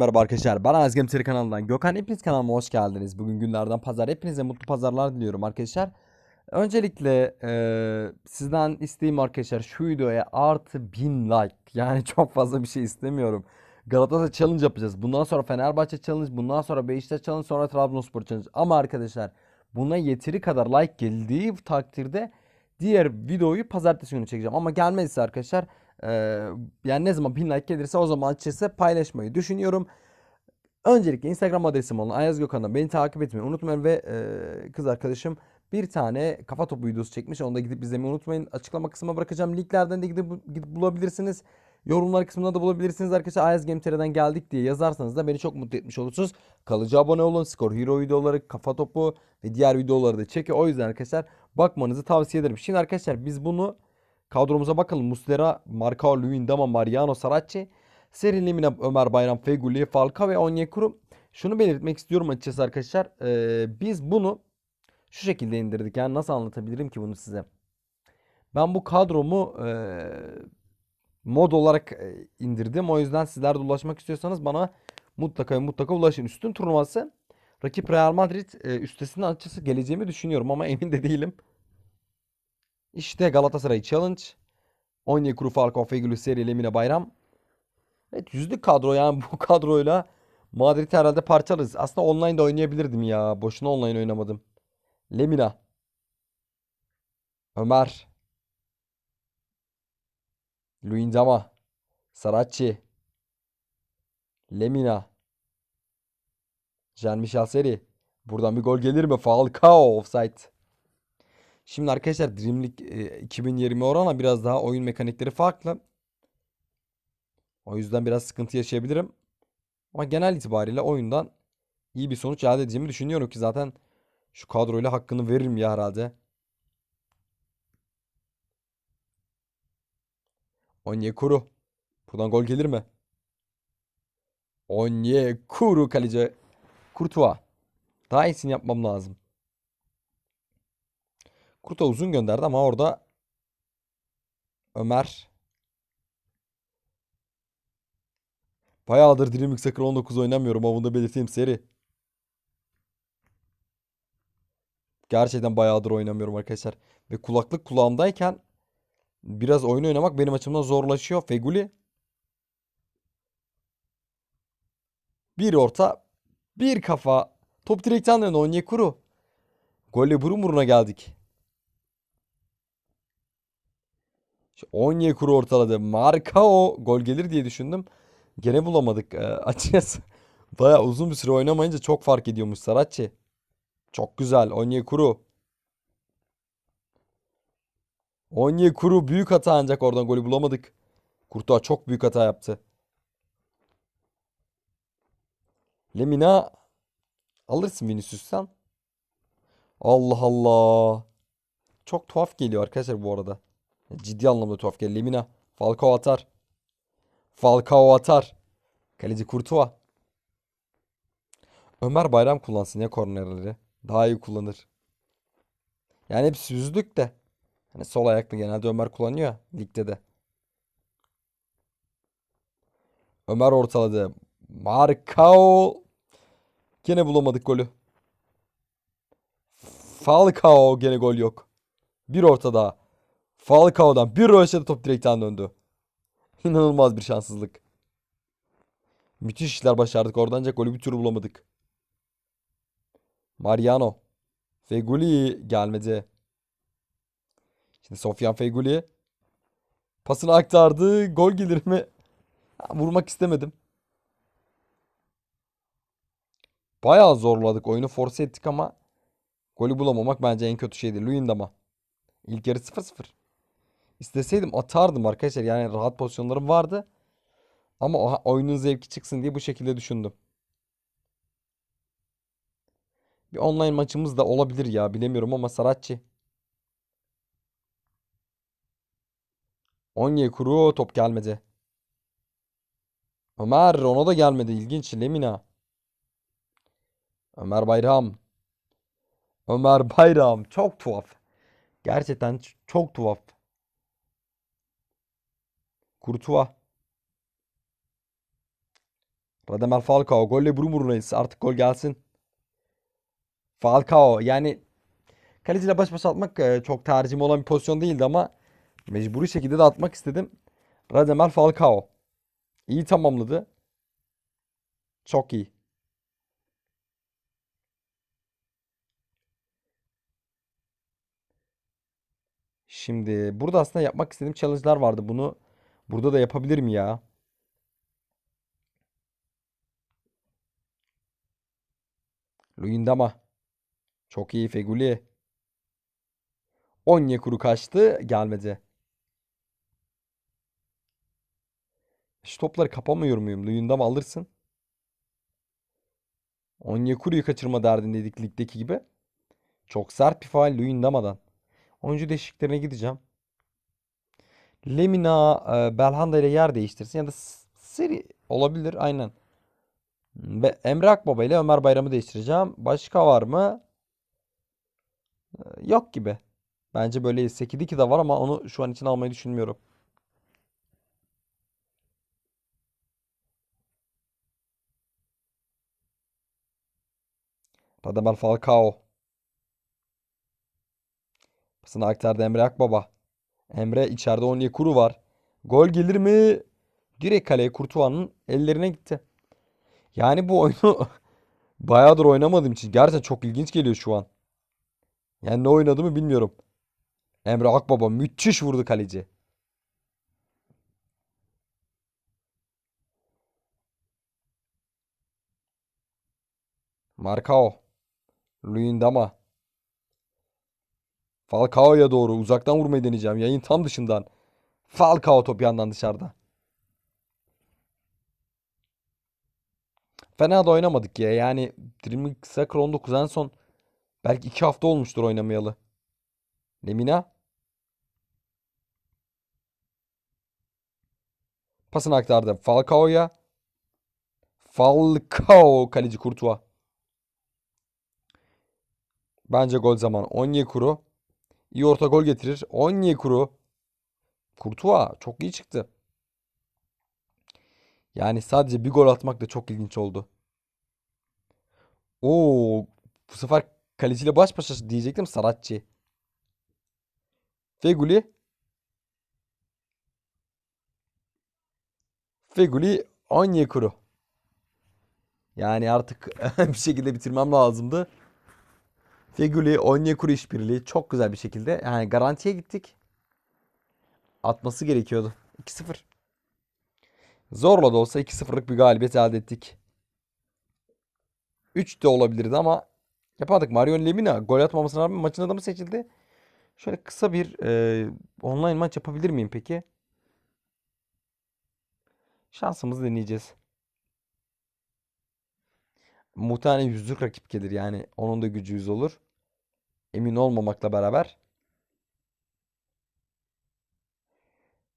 Merhaba arkadaşlar ben Azgem Seri kanalından Gökhan hepiniz kanalıma hoş geldiniz. Bugün günlerden pazar hepinize mutlu pazarlar diliyorum arkadaşlar. Öncelikle eee, sizden isteğim arkadaşlar şu videoya artı 1000 like yani çok fazla bir şey istemiyorum. Galatasaray challenge yapacağız. Bundan sonra Fenerbahçe challenge, bundan sonra Beşiktaş challenge, sonra Trabzonspor challenge. Ama arkadaşlar buna yeteri kadar like geldiği takdirde diğer videoyu pazartesi günü çekeceğim. Ama gelmezse arkadaşlar eee, yani ne zaman 1000 like gelirse o zaman açıkçası paylaşmayı düşünüyorum. Öncelikle Instagram adresim olan Ayaz Gökhan'dan beni takip etmeyi unutmayın ve e, kız arkadaşım bir tane kafa topu videosu çekmiş. Onu da gidip izlemeyi unutmayın. Açıklama kısmına bırakacağım. Linklerden de gidip, gidip bulabilirsiniz. Yorumlar kısmında da bulabilirsiniz arkadaşlar. Ayaz Gemtere'den geldik diye yazarsanız da beni çok mutlu etmiş olursunuz. Kalıcı abone olun. Skor Hero videoları, kafa topu ve diğer videoları da çekiyor. O yüzden arkadaşlar bakmanızı tavsiye ederim. Şimdi arkadaşlar biz bunu kadromuza bakalım. Muslera, Marcao, Luyendama, Mariano, Saracchi. Seri Lemina, Ömer Bayram, Feguli, Falcao ve Onyekuru. Şunu belirtmek istiyorum açıkçası arkadaşlar. Ee, biz bunu şu şekilde indirdik. Yani nasıl anlatabilirim ki bunu size? Ben bu kadromu ee, mod olarak ee, indirdim. O yüzden sizler de ulaşmak istiyorsanız bana mutlaka mutlaka ulaşın. Üstün turnuvası rakip Real Madrid ee, üstesinden açıkçası geleceğimi düşünüyorum ama emin de değilim. İşte Galatasaray Challenge. Onyekuru, Falcao, Feguli, Seri Lemina, Bayram. Evet yüzlük kadro yani bu kadroyla Madrid'i herhalde parçalarız. Aslında online de oynayabilirdim ya. Boşuna online oynamadım. Lemina. Ömer. Luyendama. Saracchi. Lemina. Jean-Michel Seri. Buradan bir gol gelir mi? Falcao offside. Şimdi arkadaşlar Dream League e, 2020 oranla biraz daha oyun mekanikleri farklı. O yüzden biraz sıkıntı yaşayabilirim. Ama genel itibariyle oyundan iyi bir sonuç elde edeceğimi düşünüyorum ki zaten şu kadroyla hakkını veririm ya herhalde. Onyekuru. Buradan gol gelir mi? Onyekuru kaleci. Kurtuğa. Daha iyisini yapmam lazım. Kurtuğa uzun gönderdi ama orada Ömer Bayağıdır Dream League Soccer 19 oynamıyorum ama bunu da belirteyim seri. Gerçekten bayağıdır oynamıyorum arkadaşlar. Ve kulaklık kulağımdayken biraz oyun oynamak benim açımdan zorlaşıyor. Feguli. Bir orta. Bir kafa. Top direkten döndü. Onyekuru. Golle burun buruna geldik. Şu Onyekuru ortaladı. Marcao gol gelir diye düşündüm. Gene bulamadık e, açıkçası. Baya uzun bir süre oynamayınca çok fark ediyormuş Saracchi. Çok güzel. Onyekuru. Onyekuru büyük hata ancak oradan golü bulamadık. Kurtuğa çok büyük hata yaptı. Lemina alırsın Vinicius'tan. Allah Allah. Çok tuhaf geliyor arkadaşlar bu arada. Ciddi anlamda tuhaf geliyor. Lemina. Falcao atar. Falcao atar. Kaleci Courtois. Ömer Bayram kullansın ya kornerleri. Daha iyi kullanır. Yani hepsi yüzlük de. Hani sol ayaklı genelde Ömer kullanıyor ligde de. Ömer ortaladı. Marcao. Gene bulamadık golü. Falcao gene gol yok. Bir orta daha. Falcao'dan bir röveşata top direkten döndü. İnanılmaz bir şanssızlık. Müthiş işler başardık oradan ancak golü bir türlü bulamadık. Mariano. Feguli gelmedi. Şimdi Sofyan Feguli. Pasını aktardı. Gol gelir mi? Ha, vurmak istemedim. Bayağı zorladık. Oyunu force ettik ama golü bulamamak bence en kötü şeydi. Luyendama. İlk yarı 0-0. İsteseydim atardım arkadaşlar. Yani rahat pozisyonlarım vardı. Ama o- oyunun zevki çıksın diye bu şekilde düşündüm. Bir online maçımız da olabilir ya. Bilemiyorum ama Saracchi. Onyekuru top gelmedi. Ömer ona da gelmedi. İlginç. Lemina. Ömer Bayram. Ömer Bayram. Çok tuhaf. Gerçekten çok tuhaf. Kurtuğa. Radamel Falcao golle burun burunayız. Artık gol gelsin. Falcao yani kaleciyle baş başa atmak e, çok tercihim olan bir pozisyon değildi ama mecburi şekilde de atmak istedim. Radamel Falcao. İyi tamamladı. Çok iyi. Şimdi burada aslında yapmak istediğim challenge'lar vardı. Bunu burada da yapabilirim ya. Luyendama. Çok iyi Feguli. Onyekuru kaçtı. Gelmedi. Şu topları kapamıyor muyum? Luyendama alırsın. Onyekuru'yu kaçırma derdindeydik ligdeki gibi. Çok sert bir faal Luyendama'dan. Oyuncu değişikliklerine gideceğim. Lemina e, Belhanda ile yer değiştirsin ya da Seri olabilir aynen. Ve Emre Akbaba ile Ömer Bayram'ı değiştireceğim. Başka var mı? E, Yok gibi. Bence böyle Sekidiki de var ama onu şu an için almayı düşünmüyorum. Radamel Falcao. Pasını aktardı Emre Akbaba. Emre içeride Onyekuru var. Gol gelir mi? Direkt kaleye Courtois'ın ellerine gitti. Yani bu oyunu bayağıdır oynamadığım için gerçekten çok ilginç geliyor şu an. Yani ne oynadığımı bilmiyorum. Emre Akbaba müthiş vurdu kaleci. Marcao. Luyendama. Falcao'ya doğru uzaktan vurmayı deneyeceğim. Yayın tam dışından. Falcao top yandan dışarıda. Fena da oynamadık ya. Yani Dream Soccer 19 en son belki 2 hafta olmuştur oynamayalı. Lemina. Pasını aktardı. Falcao'ya. Falcao kaleci Courtois. Bence gol zamanı. Onyekuru. İyi orta gol getirir. Onyekuru. Courtois çok iyi çıktı. Yani sadece bir gol atmak da çok ilginç oldu. Oo, bu sefer kaleciyle baş başa diyecektim Saratçı. Feguli. Feguli Onyekuru. Yani artık bir şekilde bitirmem lazımdı. Feguli Onyekuru işbirliği çok güzel bir şekilde. Yani garantiye gittik. Atması gerekiyordu. 2-0. Zorla da olsa 2-0'lık bir galibiyet elde ettik. 3 de olabilirdi ama yapamadık. Mario Lemina gol atmamasına rağmen maçın adamı seçildi. Şöyle kısa bir e, online maç yapabilir miyim peki? Şansımızı deneyeceğiz. Muhtemelen yüzlük rakip gelir yani. Onun da gücü yüz olur. Emin olmamakla beraber.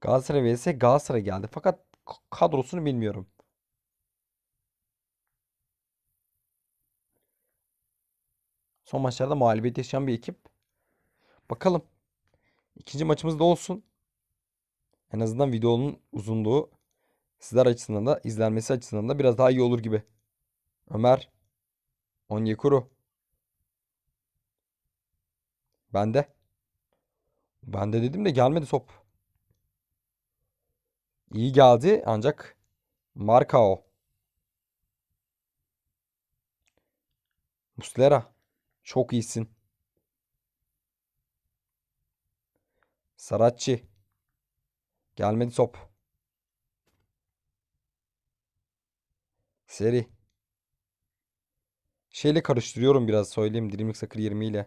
Galatasaray vs Galatasaray geldi. Fakat kadrosunu bilmiyorum. Son maçlarda mağlubiyet yaşayan bir ekip. Bakalım. İkinci maçımız da olsun. En azından videonun uzunluğu sizler açısından da izlenmesi açısından da biraz daha iyi olur gibi. Ömer. Onyekuru. Bende. Bende dedim de gelmedi top. İyi geldi ancak Marcao. Muslera. Çok iyisin. Saratçı. Gelmedi top. Seri. Şeyle karıştırıyorum biraz söyleyeyim Dreamlink Soccer 20 ile.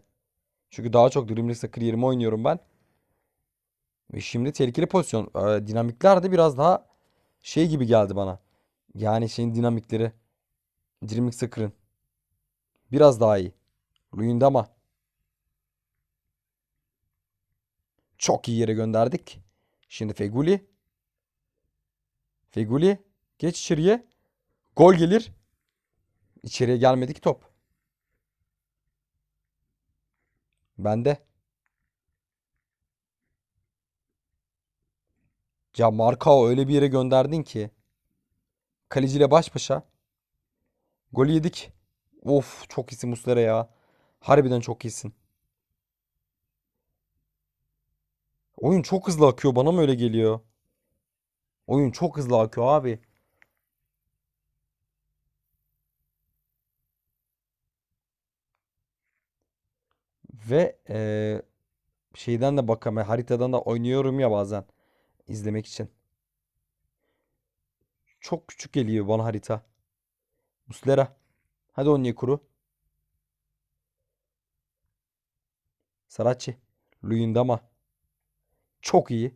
Çünkü daha çok Dreamlink Soccer 20 oynuyorum ben. Ve şimdi tehlikeli pozisyon. Ee, dinamikler de biraz daha şey gibi geldi bana. Yani şeyin dinamikleri. Dreamlink Soccer'ın. Biraz daha iyi. Luyendama. Çok iyi yere gönderdik. Şimdi Feguli. Feguli. Geç içeriye. Gol gelir. İçeriye gelmedi ki top. Bende. Ya Marcao öyle bir yere gönderdin ki. Kaleciyle baş başa. Golü yedik. Of çok iyisin Muslera ya. Harbiden çok iyisin. Oyun çok hızlı akıyor. Bana mı öyle geliyor? Oyun çok hızlı akıyor abi. Ve eee, şeyden de bakamıyorum. Haritadan da oynuyorum ya bazen. izlemek için. Çok küçük geliyor bana harita. Muslera. Hadi Onyekuru. Saracchi. Luyendama. Çok iyi.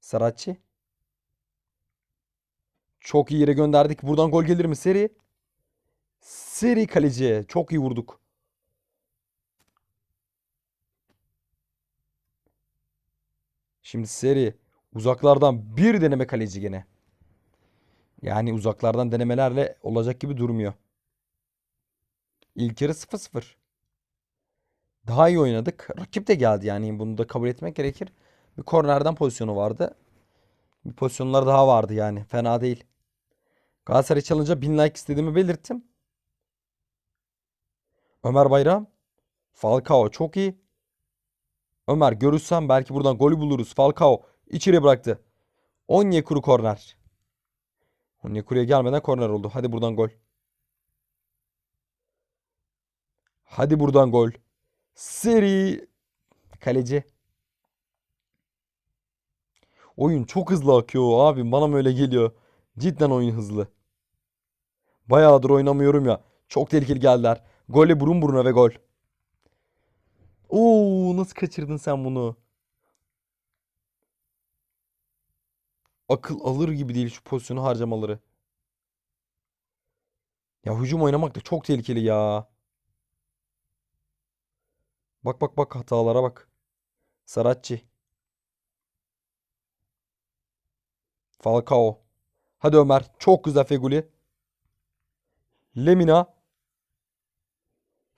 Saracchi. Çok iyi yere gönderdik. Buradan gol gelir mi? Seri. Seri kaleci. Çok iyi vurduk. Şimdi seri. Uzaklardan bir deneme kaleci gene. Yani uzaklardan denemelerle olacak gibi durmuyor. İlk yarı 0-0. Daha iyi oynadık. Rakip de geldi yani bunu da kabul etmek gerekir. Bir kornerden pozisyonu vardı. Bir pozisyonlar daha vardı yani. Fena değil. Galatasaray çalınca 1000 like istediğimi belirttim. Ömer Bayram. Falcao çok iyi. Ömer görürsen belki buradan golü buluruz. Falcao içeri bıraktı. Onyekuru korner. Onyekuru'ya gelmeden korner oldu. Hadi buradan gol. Hadi buradan gol. Seri. Kaleci. Oyun çok hızlı akıyor abi. Bana mı öyle geliyor? Cidden oyun hızlı. Bayağıdır oynamıyorum ya. Çok tehlikeli geldiler. Golle burun buruna ve gol. Oo nasıl kaçırdın sen bunu? Akıl alır gibi değil şu pozisyonu harcamaları. Ya hücum oynamak da çok tehlikeli ya. Bak bak bak hatalara bak. Saracchi. Falcao. Hadi Ömer. Çok güzel Feguli. Lemina.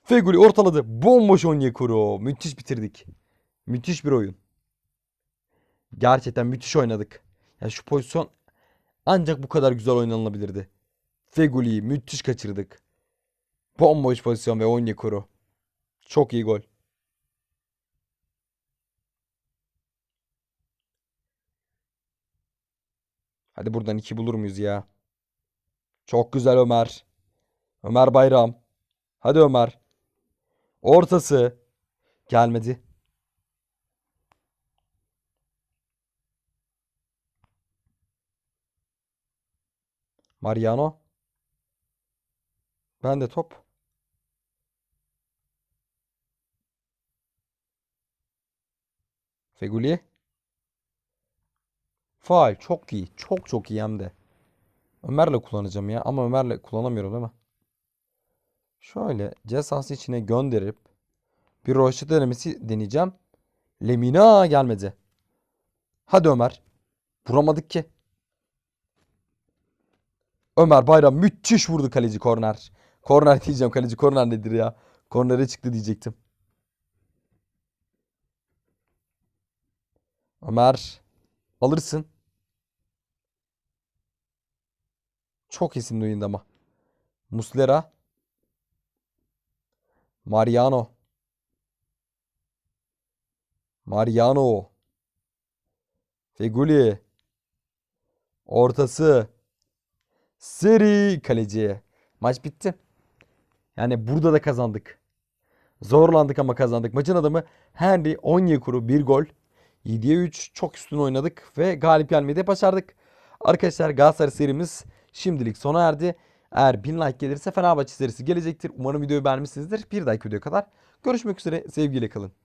Feguli ortaladı. Bomboş Onyekuru. Müthiş bitirdik. Müthiş bir oyun. Gerçekten müthiş oynadık. Ya şu pozisyon ancak bu kadar güzel oynanılabilirdi. Feguli'yi müthiş kaçırdık. Bomboş pozisyon ve Onyekuru. Çok iyi gol. Hadi buradan iki bulur muyuz ya? Çok güzel Ömer. Ömer Bayram. Hadi Ömer. Ortası. Gelmedi. Mariano. Ben de top. Feguli. Faal çok iyi. Çok çok iyi hem de. Ömer'le kullanacağım ya. Ama Ömer'le kullanamıyorum değil mi? Şöyle cezası içine gönderip bir roşet denemesi deneyeceğim. Lemina gelmedi. Hadi Ömer. Vuramadık ki. Ömer Bayram müthiş vurdu kaleci korner. Korner diyeceğim kaleci korner nedir ya? Kornere çıktı diyecektim. Ömer alırsın. Çok iyisin oyunda ama. Muslera. Mariano. Mariano. Feguli. Ortası. Seri kaleci. Maç bitti. Yani burada da kazandık. Zorlandık ama kazandık. Maçın adamı Henry Onyekuru bir gol. 7'ye 3 çok üstün oynadık ve galip gelmeyi de başardık. Arkadaşlar Galatasaray serimiz şimdilik sona erdi. Eğer 1000 like gelirse Fenerbahçe serisi gelecektir. Umarım videoyu beğenmişsinizdir. Bir dahaki videoya kadar görüşmek üzere. Sevgiyle kalın.